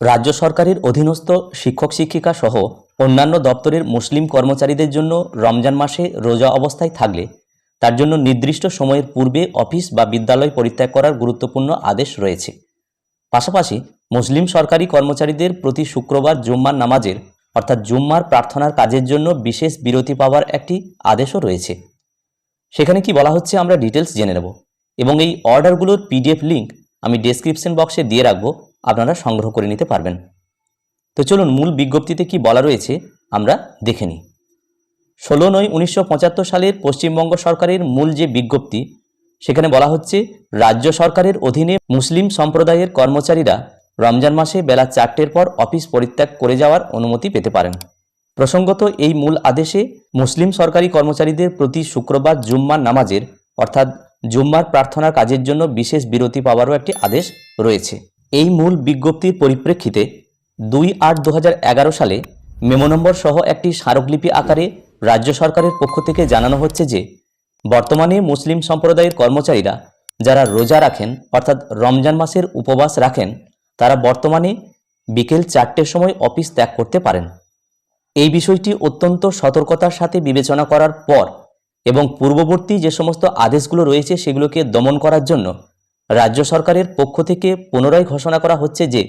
রাজ্য সরকারের অধীনস্থ শিক্ষক শিক্ষিকা সহ অন্যান্য দপ্তরের মুসলিম কর্মচারীদের জন্য রমজান মাসে রোজা অবস্থায় থাকলে তার জন্য নির্দিষ্ট সময়ের পূর্বে অফিস বা বিদ্যালয় পরিত্যাগ করার গুরুত্বপূর্ণ আদেশ রয়েছে। পাশাপাশি মুসলিম সরকারি কর্মচারীদের প্রতি শুক্রবার জুম্মার নামাজের, অর্থাৎ জুম্মার প্রার্থনার কাজের জন্য বিশেষ বিরতি পাওয়ার একটি আদেশও রয়েছে। সেখানে কি বলা হচ্ছে আমরা ডিটেলস জেনে নেব এবং এই অর্ডারগুলোর পিডিএফ লিঙ্ক আমি ডেসক্রিপশন বক্সে দিয়ে রাখব। আপনারা সংগ্রহ করে নিতে পারবেন। তো চলুন মূল বিজ্ঞপ্তিতে কি বলা রয়েছে আমরা দেখে নিই। ষোলো নয় উনিশশো সালের পশ্চিমবঙ্গ সরকারের মূল যে বিজ্ঞপ্তি, সেখানে বলা হচ্ছে, রাজ্য সরকারের অধীনে মুসলিম সম্প্রদায়ের কর্মচারীরা রমজান মাসে বেলা চারটের পর অফিস পরিত্যাগ করে যাওয়ার অনুমতি পেতে পারেন। প্রসঙ্গত, এই মূল আদেশে মুসলিম সরকারি কর্মচারীদের প্রতি শুক্রবার জুম্মার নামাজের, অর্থাৎ জুম্মার প্রার্থনার কাজের জন্য বিশেষ বিরতি পাওয়ারও একটি আদেশ রয়েছে। এই মূল বিজ্ঞপ্তির পরিপ্রেক্ষিতে দুই আট দু সালে মেমো নম্বর সহ একটি স্মারকলিপি আকারে রাজ্য সরকারের পক্ষ থেকে জানানো হচ্ছে যে, বর্তমানে মুসলিম সম্প্রদায়ের কর্মচারীরা যারা রোজা রাখেন, অর্থাৎ রমজান মাসের উপবাস রাখেন, তারা বর্তমানে বিকেল চারটের সময় অফিস ত্যাগ করতে পারেন। এই বিষয়টি অত্যন্ত সতর্কতার সাথে বিবেচনা করার পর এবং পূর্ববর্তী যে সমস্ত আদেশগুলো রয়েছে সেগুলোকে দমন করার জন্য রাজ্য সরকারের পক্ষ থেকে পুনরায় ঘোষণা করা হচ্ছে যে,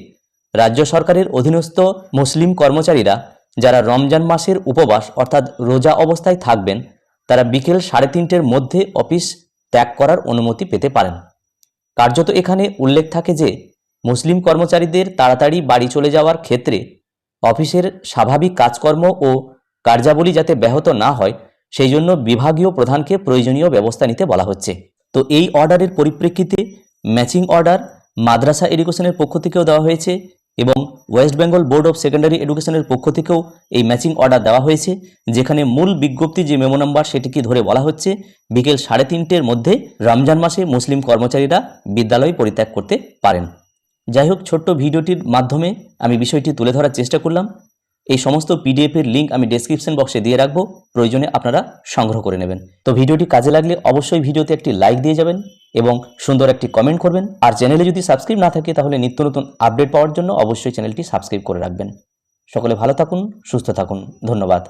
রাজ্য সরকারের অধীনস্থ মুসলিম কর্মচারীরা যারা রমজান মাসের উপবাস অর্থাৎ রোজা অবস্থায় থাকবেন, তারা বিকেল সাড়ে তিনটের মধ্যে অফিস ত্যাগ করার অনুমতি পেতে পারেন। কার্যত এখানে উল্লেখ থাকে যে, মুসলিম কর্মচারীদের তাড়াতাড়ি বাড়ি চলে যাওয়ার ক্ষেত্রে অফিসের স্বাভাবিক কাজকর্ম ও কার্যাবলী যাতে ব্যাহত না হয়, সেই জন্য বিভাগীয় প্রধানকে প্রয়োজনীয় ব্যবস্থা নিতে বলা হচ্ছে। তো এই অর্ডারের পরিপ্রেক্ষিতে ম্যাচিং অর্ডার মাদ্রাসা এডুকেশনের পক্ষ থেকেও দেওয়া হয়েছে এবং West Bengal board of secondary এডুকেশনের পক্ষ থেকেও এই ম্যাচিং অর্ডার দেওয়া হয়েছে, যেখানে মূল বিজ্ঞপ্তি যে মেমো নাম্বার সেটিকে ধরে বলা হচ্ছে, বিকেল সাড়ে তিনটের মধ্যে রমজান মাসে মুসলিম কর্মচারীরা বিদ্যালয় পরিত্যাগ করতে পারেন। যাই হোক, ছোট্ট ভিডিওটির মাধ্যমে আমি বিষয়টি তুলে ধরার চেষ্টা করলাম। এই সমস্ত পিডিএফের লিঙ্ক আমি ডেসক্রিপশন বক্সে দিয়ে রাখব, প্রয়োজনে আপনারা সংগ্রহ করে নেবেন। তো ভিডিওটি কাজে লাগলে অবশ্যই ভিডিওতে একটি লাইক দিয়ে যাবেন এবং সুন্দর একটি কমেন্ট করবেন। আর চ্যানেলে যদি সাবস্ক্রাইব না থাকে, তাহলে নিত্য নতুন আপডেট পাওয়ার জন্য অবশ্যই চ্যানেলটি সাবস্ক্রাইব করে রাখবেন। সকলে ভালো থাকুন, সুস্থ থাকুন। ধন্যবাদ।